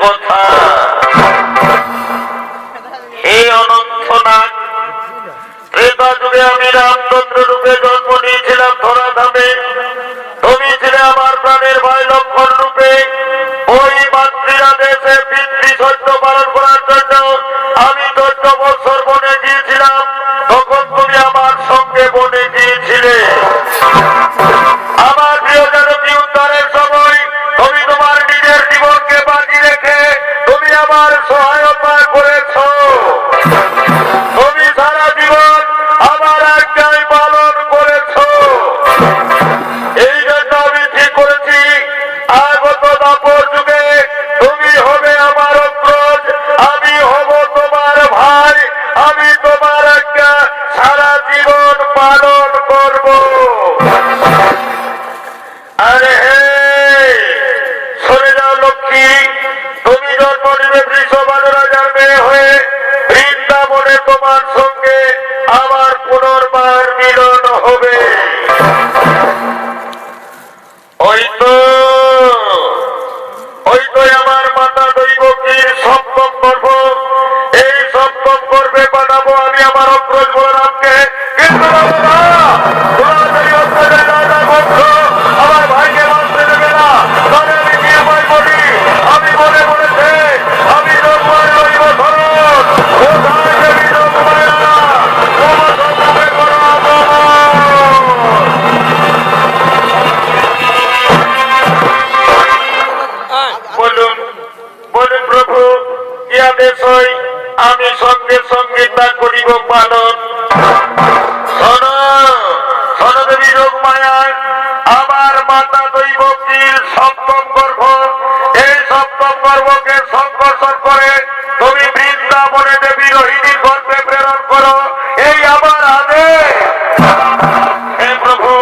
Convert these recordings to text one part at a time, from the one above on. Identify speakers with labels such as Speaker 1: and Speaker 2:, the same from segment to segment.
Speaker 1: কোথায় বিষয় আমি সঙ্গে সঙ্গে তা করিব পালন। সনদেবী যোগ আমার মাতা দৈব সপ্তম গর্ভ। এই সপ্তম গর্ভকে সংকর্ষণ করে তুমি বৃন্দাবনে দেবী রোহিণীর গর্ভে প্রেরণ করো। এই আমার আদেশ। হে প্রভু,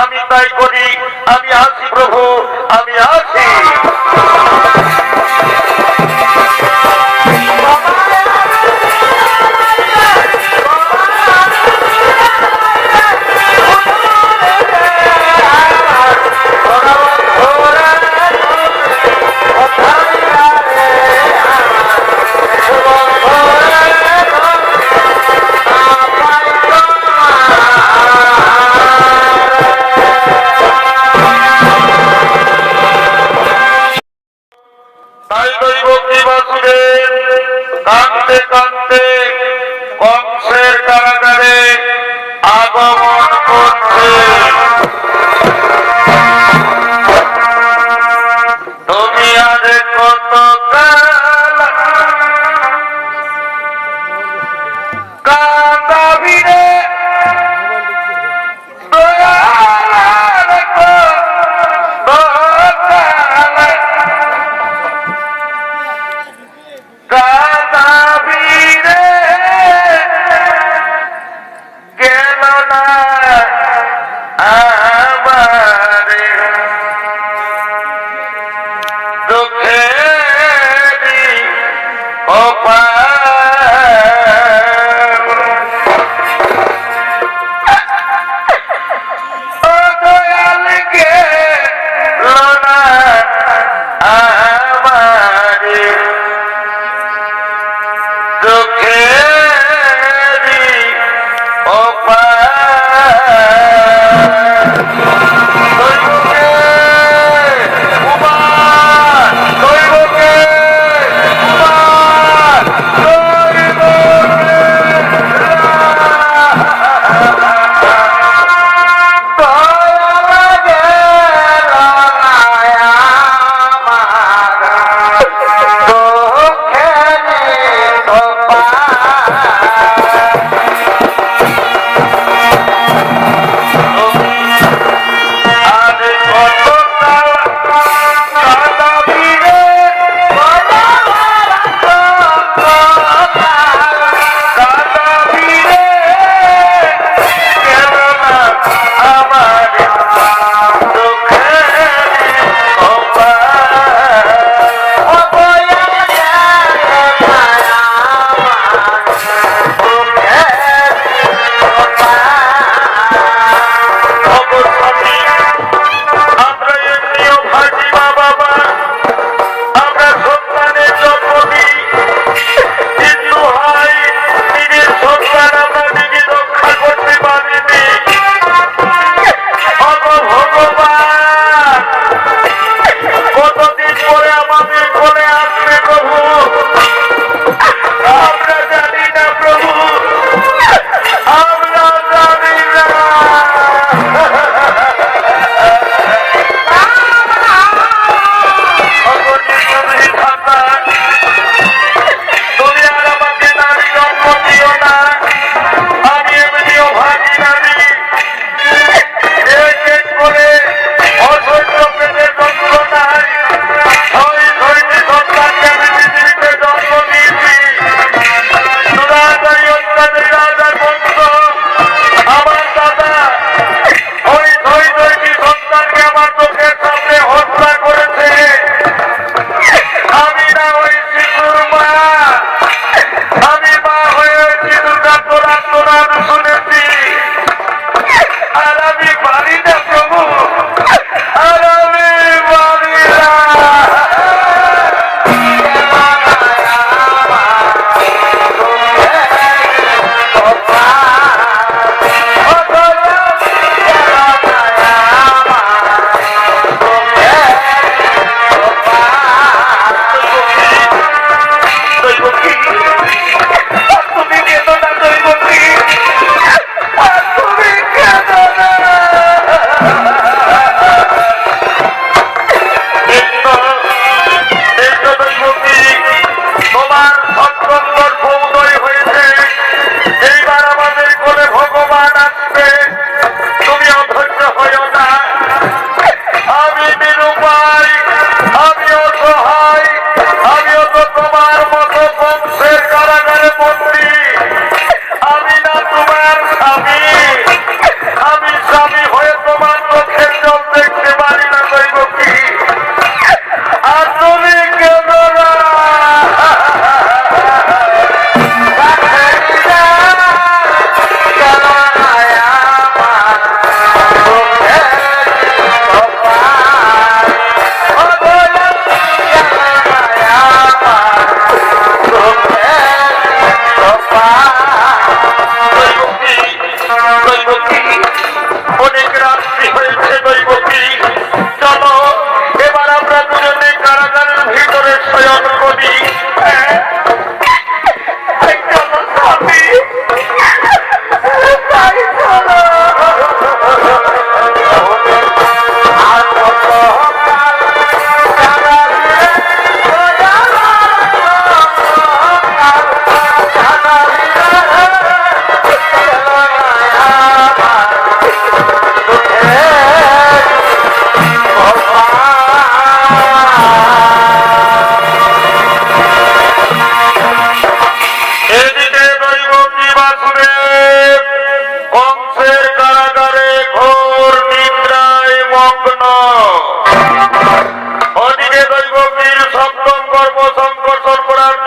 Speaker 1: আমি তাই করি, আমি আসি প্রভু, আমি আসি।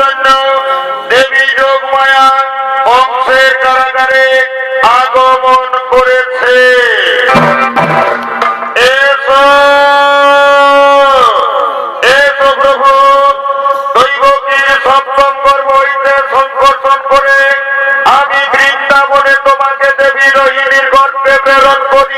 Speaker 1: জন্য দেবী যোগমায়া বংশের কারাগারে আগমন করেছে। করে আমি বৃন্দাবনে তোমাকে দেবী রোহিণীর গর্বে প্রেরণ করি।